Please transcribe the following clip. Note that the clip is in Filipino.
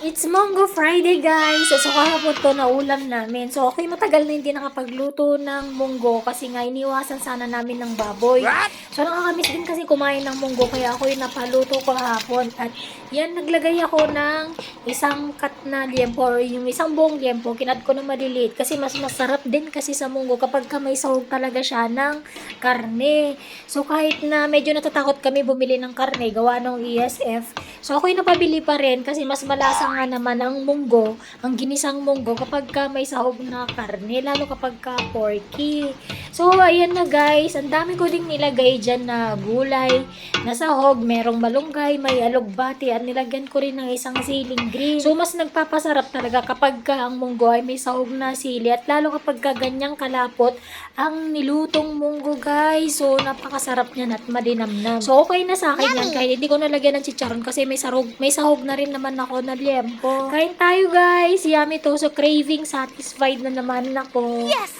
It's Mongo Friday, guys. So, kahapon to na ulam namin. So, okay, matagal na hindi nakapagluto ng munggo kasi nga iniwasan sana namin ng baboy. So, nakakamiss din kasi kumain ng munggo kaya ako yung napaluto ko kahapon. At yan, naglagay ako ng isang cut na liempo or yung isang buong liempo. Kinat ko na maliliit kasi mas masarap din kasi sa munggo kapag ka may sahog talaga siya ng karne. So, kahit na medyo natatakot kami bumili ng karne, gawa ng ESF. So, ako'y napabili pa rin kasi mas malasa nga naman ang munggo, ang ginisang munggo kapag ka may sahog na karne, lalo kapag ka porky. So, ayan na guys, ang dami ko ding nilagay dyan na gulay, na sahog, merong malunggay, may alugbati, at nilagyan ko rin ng isang siling green. So, mas nagpapasarap talaga kapag ka ang munggo ay may sahog na sili, at lalo kapag ka ganyang kalapot, ang nilutong munggo guys. So, napakasarap niyan at madinamnam. So, okay na sa akin yan, kahit hindi ko nalagyan ng chicharon kasi may sarog, may sahog na rin naman ako na liempo. Kain tayo guys, yummy to. So, craving satisfied na naman ako. Yes!